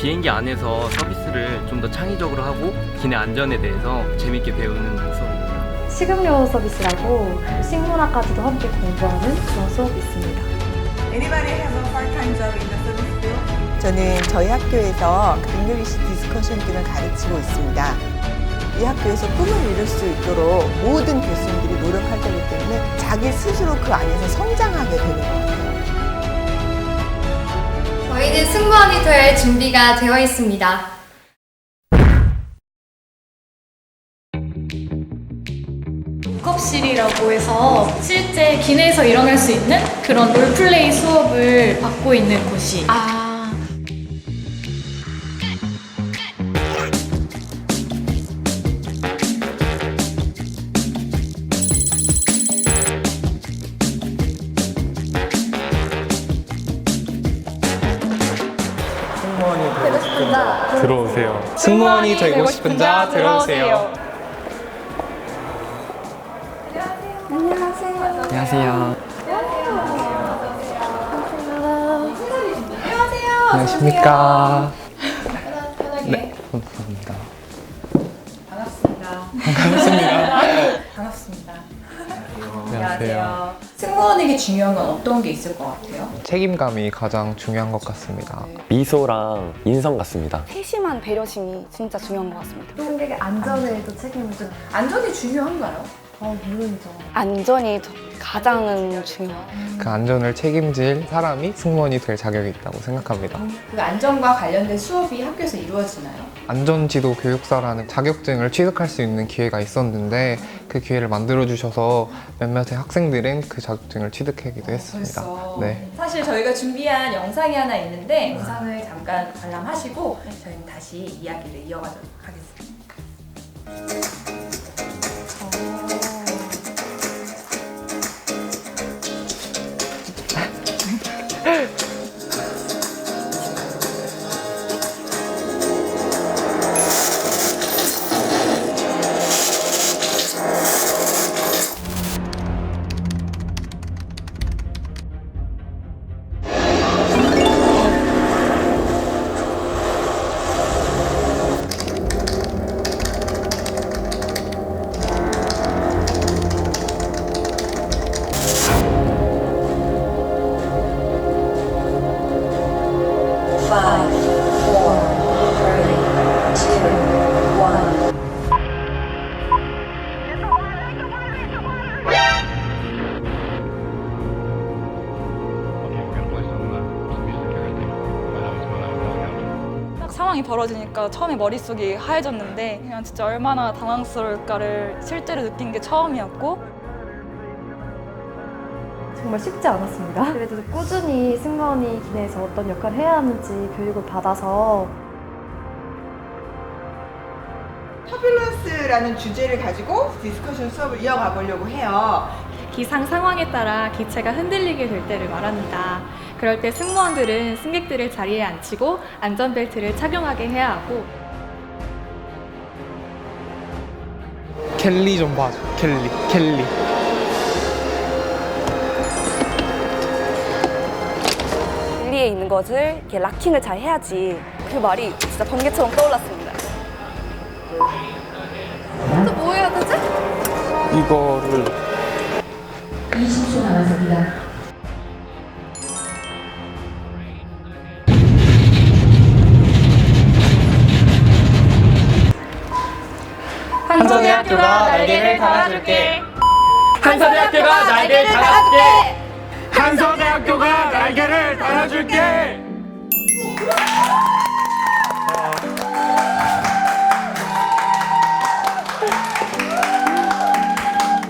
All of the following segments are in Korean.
비행기 안에서 서비스를 좀 더 창의적으로 하고 기내 안전에 대해서 재밌게 배우는 수업입니다. 식음료 서비스라고 식문화까지도 함께 공부하는 그런 수업이 있습니다. Anybody have a part-time job in the service field? 저는 저희 학교에서 잉글리시 디스커션 등을 가르치고 있습니다. 이 학교에서 꿈을 이룰 수 있도록 모든 교수님들이 노력할 거기 때문에 자기 스스로 그 안에서 성장하게 되는 것 같아요. 저희는 승무원이 될 준비가 되어 있습니다. 컵실이라고 해서 실제 기내에서 일어날 수 있는 그런 롤플레이 수업을 받고 있는 곳이 아, 들어오세요. 승무원이 되고 싶은 자 들어오세요. 안녕하세요. 안녕하십니까. 네, 감사합니다. 반갑습니다. 안녕하세요. 승무원에게 중요한 건 어떤 게 있을 것 같아요? 책임감이 가장 중요한 것 같습니다. 미소랑 인성 같습니다. 세심한 배려심이 진짜 중요한 것 같습니다. 승객의 안전에도 책임을 좀, 안전이 중요한가요? 어, 물론이죠. 안전이 더- 가장은 중요하고 그 안전을 책임질 사람이 승무원이 될 자격이 있다고 생각합니다. 그 안전과 관련된 수업이 학교에서 이루어지나요? 안전지도 교육사라는 자격증을 취득할 수 있는 기회가 있었는데 그 기회를 만들어 주셔서 몇몇의 학생들은 그 자격증을 취득하기도 했습니다. 벌써. 네. 사실 저희가 준비한 영상이 하나 있는데 영상을 잠깐 관람하시고 저희는 다시 이야기를 이어가도록 하겠습니다. 상황이 벌어지니까 처음에 머릿속이 하얘졌는데 그냥 진짜 얼마나 당황스러울까를 실제로 느낀 게 처음이었고 정말 쉽지 않았습니다. 그래도 꾸준히 승무원이 기내에서 어떤 역할을 해야 하는지 교육을 받아서 터뷸런스라는 주제를 가지고 디스커션 수업을 이어가 보려고 해요. 기상 상황에 따라 기체가 흔들리게 될 때를 말합니다. 그럴 때 승무원들은 승객들을 자리에 앉히고 안전벨트를 착용하게 해야 하고 켈리 좀 봐줘. 켈리, 켈리. 분리에 있는 것을 이렇게 락킹을 잘 해야지 그 말이 진짜 번개처럼 떠올랐습니다. 또 뭐 해야 되지? 이거를 20초 남았습니다. 한성대학교가 날개를 달아줄게. 한서대학교가 날개를 달아줄게. 한서대학교가 날개를 달아줄게.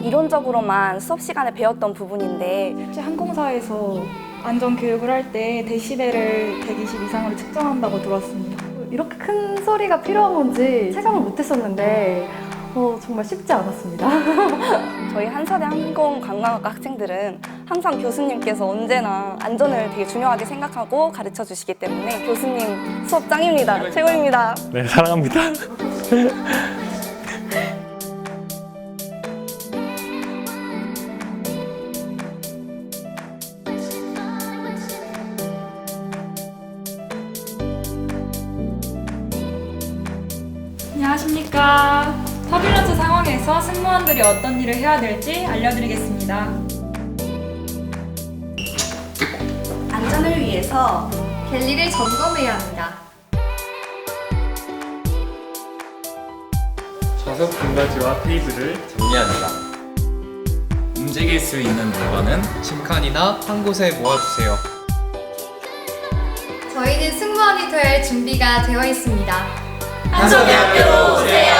이론적으로만 수업 시간에 배웠던 부분인데 실제 항공사에서 안전 교육을 할 때 데시벨을 120 이상으로 측정한다고 들었습니다. 이렇게 큰 소리가 필요한 건지 체감을 못했었는데 어, 정말 쉽지 않았습니다. 저희 한사대 항공관광학과 학생들은 항상 교수님께서 언제나 안전을 되게 중요하게 생각하고 가르쳐 주시기 때문에 교수님 수업 짱입니다. 최고입니다. 네, 사랑합니다. 안녕하십니까. 터뷸런스 상황에서 승무원들이 어떤 일을 해야 될지 알려드리겠습니다. 안전을 위해서 갤리를 점검해야 합니다. 좌석 등받이와 테이블을 정리합니다. 움직일 수 있는 물건은 짐칸이나 한 곳에 모아주세요. 저희는 승무원이 될 준비가 되어 있습니다. 한성대학교로 오세요.